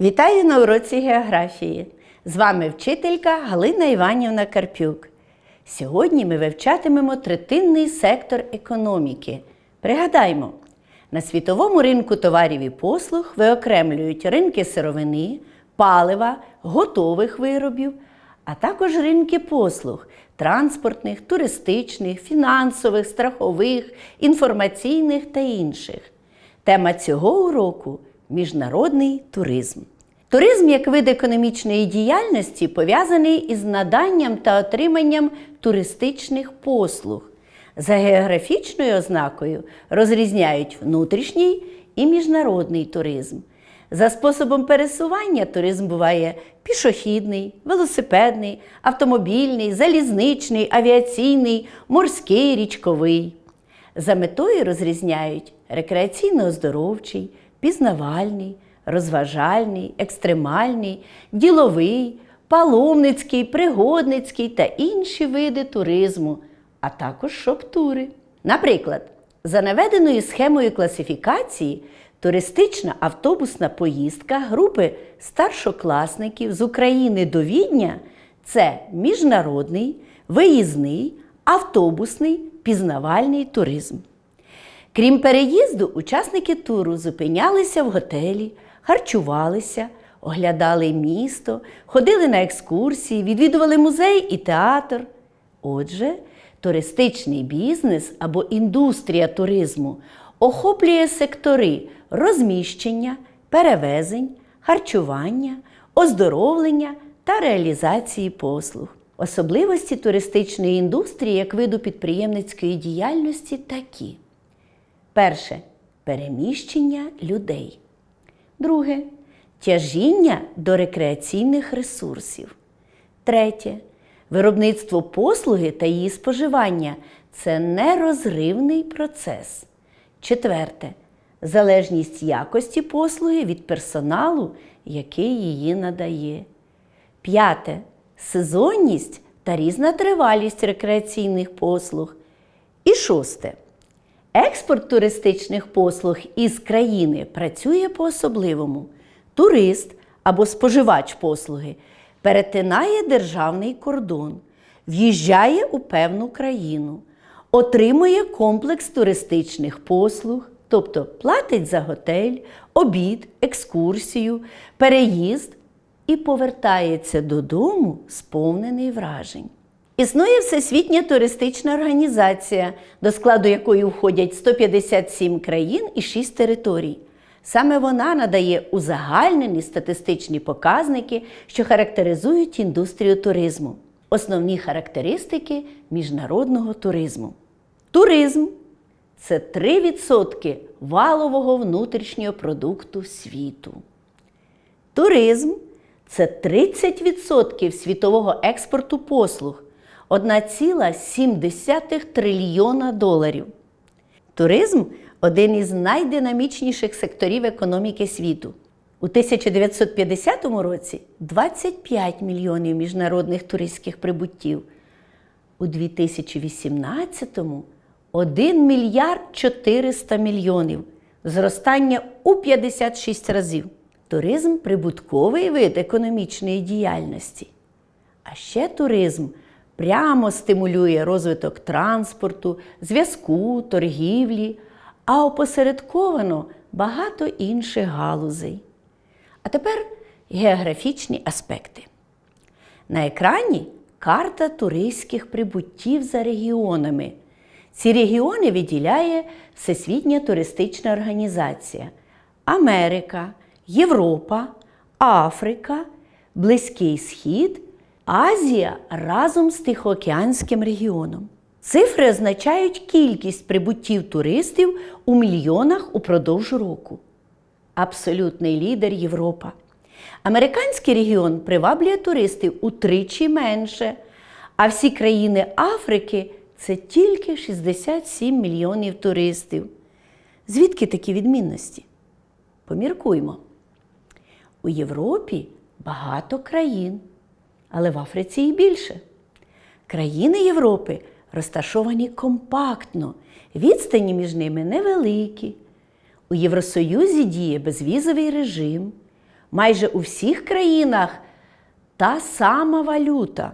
Вітаю на уроці географії. З вами вчителька Галина Іванівна Карпюк. Сьогодні ми вивчатимемо третинний сектор економіки. Пригадаймо, на світовому ринку товарів і послуг виокремлюють ринки сировини, палива, готових виробів, а також ринки послуг транспортних, туристичних, фінансових, страхових, інформаційних та інших. Тема цього уроку міжнародний туризм. Туризм як вид економічної діяльності пов'язаний із наданням та отриманням туристичних послуг. За географічною ознакою розрізняють внутрішній і міжнародний туризм. За способом пересування туризм буває пішохідний, велосипедний, автомобільний, залізничний, авіаційний, морський, річковий. За метою розрізняють рекреаційно-оздоровчий, пізнавальний, розважальний, екстремальний, діловий, паломницький, пригодницький та інші види туризму, а також шоп-тури. Наприклад, за наведеною схемою класифікації, туристична автобусна поїздка групи старшокласників з України до Відня це міжнародний, виїзний, автобусний, пізнавальний туризм. Крім переїзду, учасники туру зупинялися в готелі, харчувалися, оглядали місто, ходили на екскурсії, відвідували музей і театр. Отже, туристичний бізнес або індустрія туризму охоплює сектори розміщення, перевезень, харчування, оздоровлення та реалізації послуг. Особливості туристичної індустрії як виду підприємницької діяльності такі. Перше переміщення людей. Друге тяжіння до рекреаційних ресурсів. Третє виробництво послуги та її споживання це нерозривний процес. Четверте залежність якості послуги від персоналу, який її надає. П'яте сезонність та різна тривалість рекреаційних послуг. І шосте. Експорт туристичних послуг із країни працює по-особливому. Турист або споживач послуги перетинає державний кордон, в'їжджає у певну країну, отримує комплекс туристичних послуг, тобто платить за готель, обід, екскурсію, переїзд і повертається додому сповнений вражень. Існує Всесвітня туристична організація, до складу якої входять 157 країн і 6 територій. Саме вона надає узагальнені статистичні показники, що характеризують індустрію туризму. Основні характеристики міжнародного туризму. Туризм це 3% валового внутрішнього продукту світу. Туризм це 30% світового експорту послуг. 1,7 трильйона доларів. Туризм один із найдинамічніших секторів економіки світу. У 1950 році 25 мільйонів міжнародних туристських прибуттів. У 2018 1 мільярд 400 мільйонів. Зростання у 56 разів. Туризм прибутковий вид економічної діяльності. А ще туризм прямо стимулює розвиток транспорту, зв'язку, торгівлі, а опосередковано багато інших галузей. А тепер географічні аспекти. На екрані карта туристських прибуттів за регіонами. Ці регіони виділяє Всесвітня туристична організація Америка, Європа, Африка, Близький Схід Азія разом з Тихоокеанським регіоном. Цифри означають кількість прибуттів туристів у мільйонах упродовж року. Абсолютний лідер Європа. Американський регіон приваблює туристів утричі менше, а всі країни Африки це тільки 67 мільйонів туристів. Звідки такі відмінності? Поміркуймо. У Європі багато країн але в Африці і більше. Країни Європи розташовані компактно, відстані між ними невеликі. У Євросоюзі діє безвізовий режим, Майже у всіх країнах та сама валюта.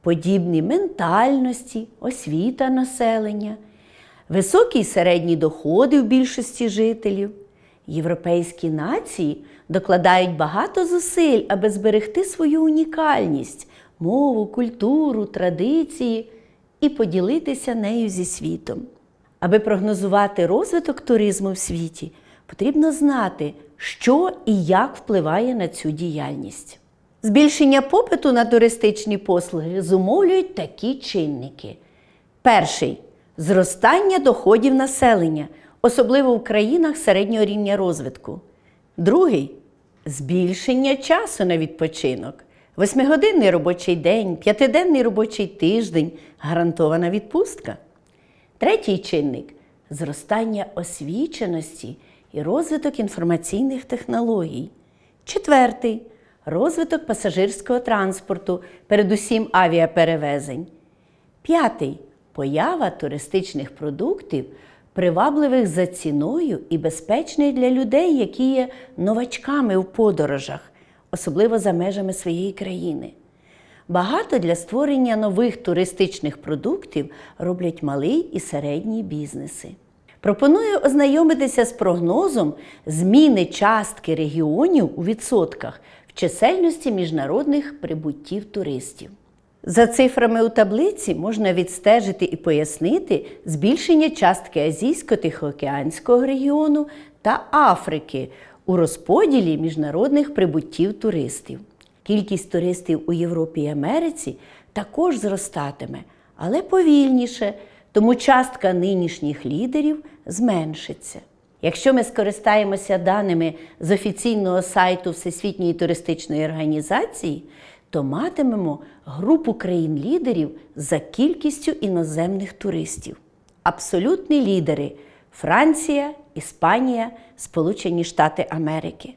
Подібні ментальності, освіта населення, високі й середні доходи в більшості жителів. Європейські нації докладають багато зусиль, аби зберегти свою унікальність, мову, культуру, традиції і поділитися нею зі світом. Аби прогнозувати розвиток туризму в світі, потрібно знати, що і як впливає на цю діяльність. Збільшення попиту на туристичні послуги зумовлюють такі чинники. Перший зростання доходів населення, особливо в країнах середнього рівня розвитку. Другий збільшення часу на відпочинок. Восьмигодинний робочий день, п'ятиденний робочий тиждень, гарантована відпустка. Третій чинник зростання освіченості і розвиток інформаційних технологій. Четвертий розвиток пасажирського транспорту, передусім авіаперевезень. П'ятий поява туристичних продуктів, привабливих за ціною і безпечних для людей, які є новачками в подорожах, особливо за межами своєї країни. Багато для створення нових туристичних продуктів роблять малий і середній бізнеси. Пропоную ознайомитися з прогнозом зміни частки регіонів у відсотках в чисельності міжнародних прибуттів туристів. За цифрами у таблиці можна відстежити і пояснити збільшення частки Азійсько-Тихоокеанського регіону та Африки у розподілі міжнародних прибуттів туристів. Кількість туристів у Європі і Америці також зростатиме, але повільніше, тому частка нинішніх лідерів зменшиться. Якщо ми скористаємося даними з офіційного сайту Всесвітньої туристичної організації, то матимемо групу країн-лідерів за кількістю іноземних туристів. Абсолютні лідери Франція, Іспанія, Сполучені Штати Америки.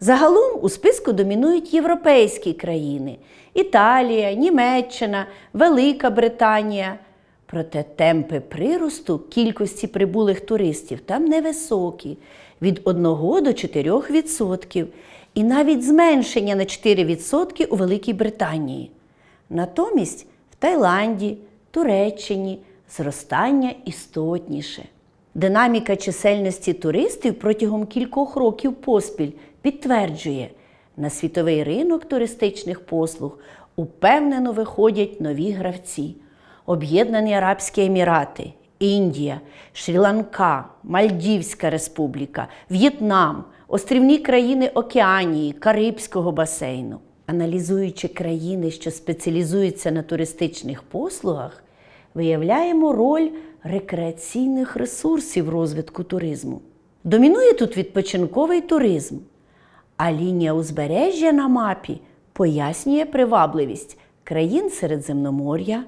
Загалом у списку домінують європейські країни Італія, Німеччина, Велика Британія. Проте темпи приросту кількості прибулих туристів там невисокі від 1 до 4 відсотків, і навіть зменшення на 4 відсотки у Великій Британії. Натомість в Таїланді, Туреччині зростання істотніше. Динаміка чисельності туристів протягом кількох років поспіль підтверджує, на світовий ринок туристичних послуг упевнено виходять нові гравці. Об'єднані Арабські Емірати, Індія, Шрі-Ланка, Мальдівська Республіка, В'єтнам, острівні країни Океанії, Карибського басейну. Аналізуючи країни, що спеціалізуються на туристичних послугах, виявляємо роль рекреаційних ресурсів розвитку туризму. Домінує тут відпочинковий туризм, а лінія узбережжя на мапі пояснює привабливість країн Середземномор'я,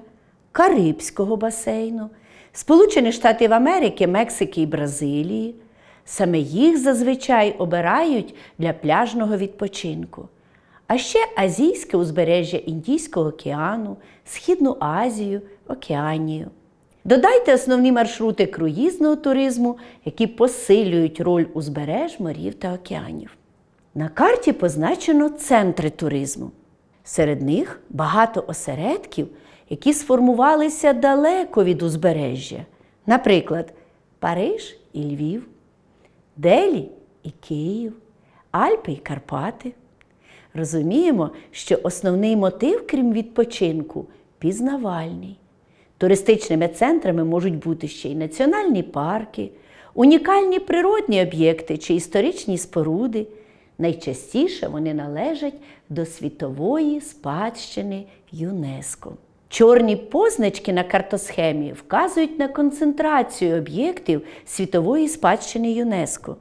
Карибського басейну, Сполучених Штатів Америки, Мексики і Бразилії. Саме їх зазвичай обирають для пляжного відпочинку. А ще азійське узбережжя Індійського океану, Східну Азію, Океанію. Додайте основні маршрути круїзного туризму, які посилюють роль узбереж, морів та океанів. На карті позначено центри туризму. Серед них багато осередків, які сформувалися далеко від узбережжя. Наприклад, Париж і Львів, Делі і Київ, Альпи і Карпати. Розуміємо, що основний мотив, крім відпочинку, пізнавальний. Туристичними центрами можуть бути ще й національні парки, унікальні природні об'єкти чи історичні споруди. Найчастіше вони належать до світової спадщини ЮНЕСКО. Чорні позначки на картосхемі вказують на концентрацію об'єктів світової спадщини ЮНЕСКО.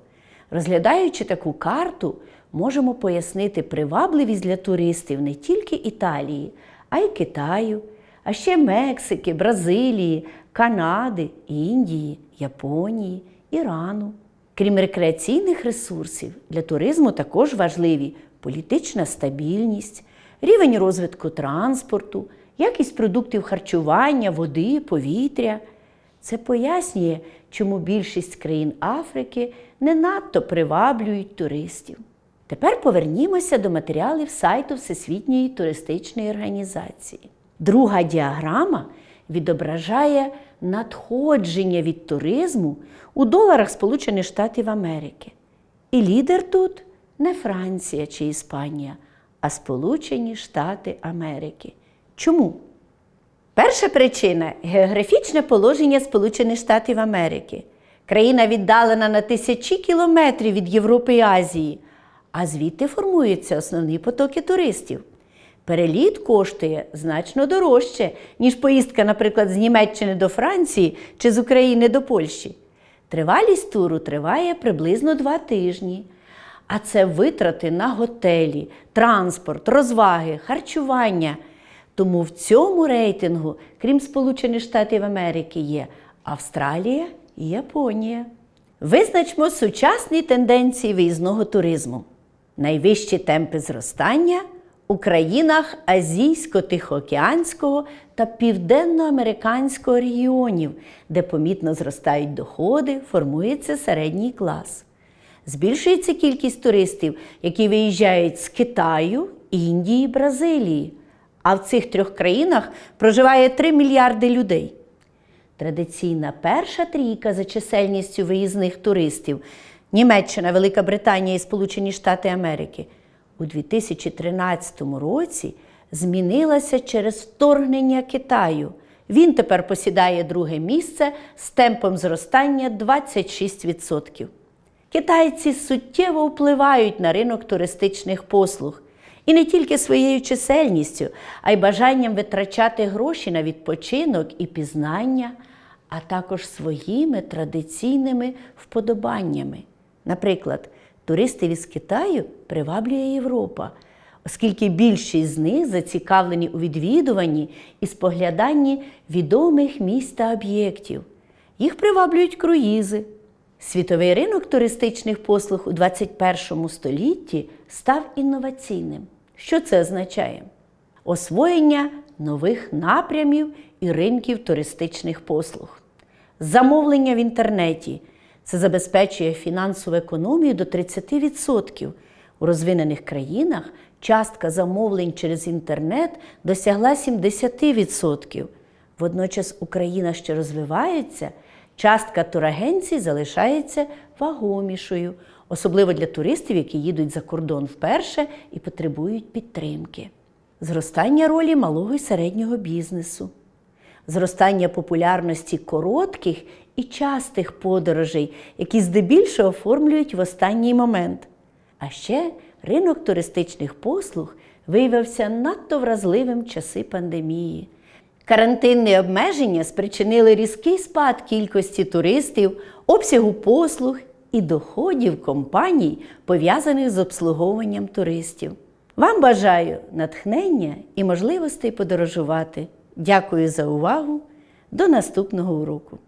Розглядаючи таку карту, можемо пояснити привабливість для туристів не тільки Італії, а й Китаю, а ще Мексики, Бразилії, Канади, Індії, Японії, Ірану. Крім рекреаційних ресурсів, для туризму також важливі політична стабільність, рівень розвитку транспорту, якість продуктів харчування, води, повітря. Це пояснює, чому більшість країн Африки не надто приваблюють туристів. Тепер повернімося до матеріалів сайту Всесвітньої туристичної організації. Друга діаграма відображає надходження від туризму у доларах Сполучених Штатів Америки. І лідер тут не Франція чи Іспанія, а Сполучені Штати Америки. Чому? Перша причина географічне положення Сполучених Штатів Америки. Країна віддалена на тисячі кілометрів від Європи і Азії, а звідти формуються основні потоки туристів. Переліт коштує значно дорожче, ніж поїздка, наприклад, з Німеччини до Франції чи з України до Польщі. Тривалість туру триває приблизно два тижні. А це витрати на готелі, транспорт, розваги, харчування. Тому в цьому рейтингу, крім Сполучених Штатів Америки, є Австралія і Японія. Визначмо сучасні тенденції виїзного туризму. Найвищі темпи зростання у країнах Азійсько-Тихоокеанського та Південноамериканського регіонів, де помітно зростають доходи, формується середній клас. Збільшується кількість туристів, які виїжджають з Китаю, Індії, Бразилії. А в цих трьох країнах проживає 3 мільярди людей. Традиційна перша трійка за чисельністю виїзних туристів Німеччина, Велика Британія і Сполучені Штати Америки у 2013 році змінилася через вторгнення Китаю. Він тепер посідає друге місце з темпом зростання 26%. Китайці суттєво впливають на ринок туристичних послуг. І не тільки своєю чисельністю, а й бажанням витрачати гроші на відпочинок і пізнання, а також своїми традиційними вподобаннями. Наприклад, туристів із Китаю приваблює Європа, оскільки більшість з них зацікавлені у відвідуванні і спогляданні відомих місць та об'єктів. Їх приваблюють круїзи. Світовий ринок туристичних послуг у 21 столітті став інноваційним. Що це означає? Освоєння нових напрямів і ринків туристичних послуг. Замовлення в інтернеті це забезпечує фінансову економію до 30%. У розвинених країнах частка замовлень через інтернет досягла 70%. Водночас Україна, що розвивається, частка турагенцій залишається вагомішою, особливо для туристів, які їдуть за кордон вперше і потребують підтримки. Зростання ролі малого і середнього бізнесу, зростання популярності коротких і частих подорожей, які здебільшого оформлюють в останній момент. А ще ринок туристичних послуг виявився надто вразливим часи пандемії. Карантинні обмеження спричинили різкий спад кількості туристів, обсягу послуг і доходів компаній, пов'язаних з обслуговуванням туристів. Вам бажаю натхнення і можливостей подорожувати. Дякую за увагу. До наступного уроку!